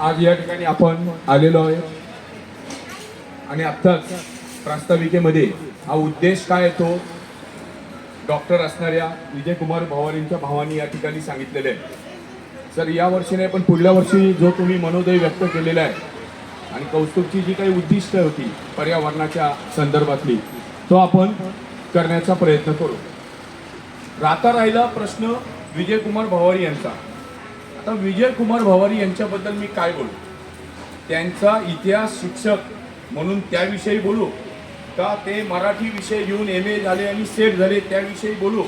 आज या ठिकाणी आपण आलेलो आहे. आणि आत्ताच प्रास्ताविकेमध्ये हा उद्देश काय येतो डॉक्टर असणाऱ्या विजयकुमार भवारींच्या भावानी या ठिकाणी सांगितलेले आहे. सर या वर्षी नाही पण पुढल्या वर्षी जो तुम्ही मनोदय व्यक्त केलेला आहे आणि कौस्तुभची जी काही उद्दिष्ट होती पर्यावरणाच्या संदर्भातली तो आपण करण्याचा प्रयत्न करू. राहता राहिला प्रश्न विजयकुमार भवारी यांचा. आता विजय कुमार भवारी यांच्याबद्दल मी काय बोलू? त्यांचा इतिहास शिक्षक म्हणून त्याविषयी बोलू? का ते मराठी विषय घेऊन एम ए झाले आणि सेट झाले त्याविषयी बोलू?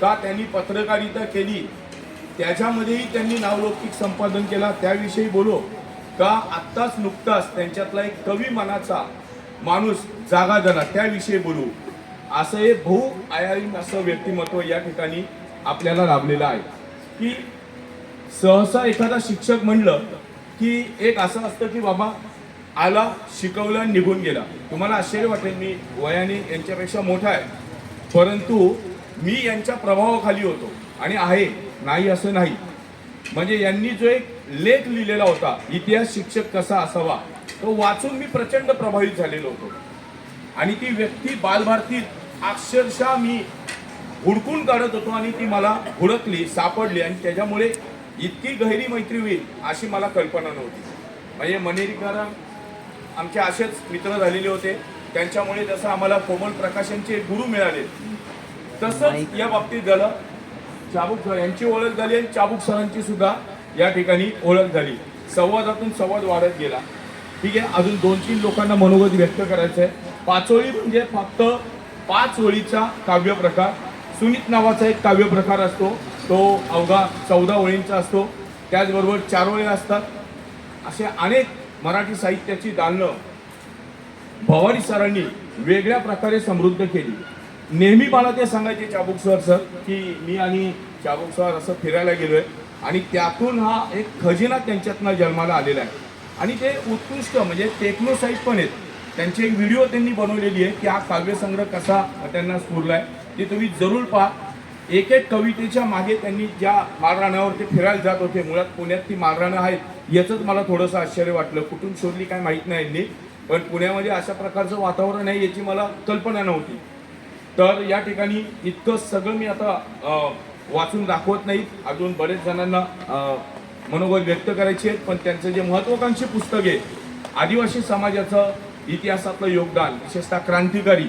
का त्यांनी पत्रकारिता केली? त्याच्यामध्येही त्यांनी नावलौकिक संपादन केला त्याविषयी बोलू? का आत्ताच नुकताच त्यांच्यातला एक कवी मनाचा माणूस जागा झाला त्याविषयी बोलू? असं हे बहु आयाम असं व्यक्तिमत्व या ठिकाणी आपल्याला लाभलेलं आहे. की सहसा एखादा शिक्षक म्हणलं की एक असं असतं की बाबा आला शिकवला निघून गेला. तुम्हाला आश्चर्य वाटेल मी वयाने यांच्यापेक्षा मोठा आहे. परंतु मी यांच्या प्रभावाखाली होतो आणि आहे. नाही असं नाही. म्हणजे यांनी जो एक लेख लिहिलेला होता इतिहास शिक्षक कसा असावा तो वाचून मी प्रचंड प्रभावित झालेलो होतो. आणि ती व्यक्ती बालभारतीत अक्षरशः मी हुडकून काढत होतो आणि ती मला हुडकली सापडली आणि त्याच्यामुळे इतकी गहिरी मैत्री होईल अशी मला कल्पना नव्हती. म्हणजे मनेरीकर आमचे असेच मित्र झालेले होते. त्यांच्यामुळे जसं आम्हाला कोमल प्रकाशांचे गुरु मिळाले तसंच या बाबतीत झालं. चाबूक सर यांची ओळख झाली आणि चाबूक सरांची सुद्धा या ठिकाणी ओळख झाली. संवादातून संवाद वाढत गेला. ठीक आहे अजून दोन तीन लोकांना मनोगत व्यक्त करायचं आहे. पाचोळी म्हणजे फक्त पाच ओळीचा काव्य प्रकार सुनीत नावाचा एक काव्य प्रकार असतो. तो अवघा चौदा ओळींचा असतो. त्याचबरोबर चार ओळी असतात. असे अनेक मराठी साहित्याची दालनं भवानी सरांनी वेगळ्या प्रकारे समृद्ध केली. नेहमी मला ते सांगायचे चाबूक सर सर की मी आणि चाबूक सर असं फिरायला गेलो आहे आणि त्यातून हा एक खजिना त्यांच्यातनं जन्माला आलेला आहे. आणि ते उत्कृष्ट म्हणजे टेक्नो पण आहेत. त्यांची एक व्हिडिओ त्यांनी बनवलेली आहे की हा काव्यसंग्रह कसा त्यांना स्फुरला आहे ते तुम्ही जरूर पहा. एक एक कवितेच्या मागे त्यांनी ज्या माळरानावर ते फिरायला जात होते मुळात पुण्यात ती माळरानं आहेत याचंच मला थोडंसं आश्चर्य वाटलं. कुठून शोधली काय माहीत नाही यांनी पण पुण्यामध्ये अशा प्रकारचं वातावरण आहे याची मला कल्पना नव्हती. तर या ठिकाणी इतकं सगळं मी आता वाचून दाखवत नाही. अजून बरेच जणांना मनोबल मनोगत व्यक्त करायचे आहेत पण त्यांचं जे महत्वाकांक्षी पुस्तक आहे आदिवासी समाजाचं इतिहासातलं योगदान विशेषतः क्रांतिकारी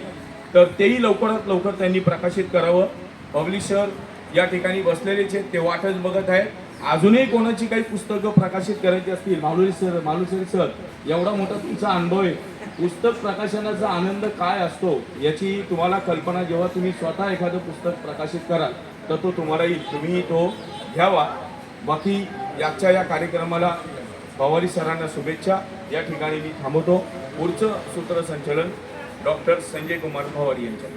तर तेही लवकरात लवकर त्यांनी प्रकाशित करावं. पब्लिशर या ठिकाणी बसलेलेच आहेत ते वाटच बघत आहे अजूनही कोणाची काही पुस्तकं प्रकाशित करायची असतील? मालुरी सर मालुसरी सर एवढा मोठा तुमचा अनुभव आहे. पुस्तक प्रकाशनाचा आनंद काय असतो याची तुम्हाला कल्पना जेव्हा तुम्ही स्वतः एखादं पुस्तक प्रकाशित कराल तर तो तुम्हाला येईल. तुम्ही तो घ्यावा. बाकी याच्या या कार्यक्रमाला पवारी सरांना शुभेच्छा. या ठिकाणी मी थांबवतो. पुढचं सूत्रसंचलन डॉक्टर संजय कुमार पवारी यांच्या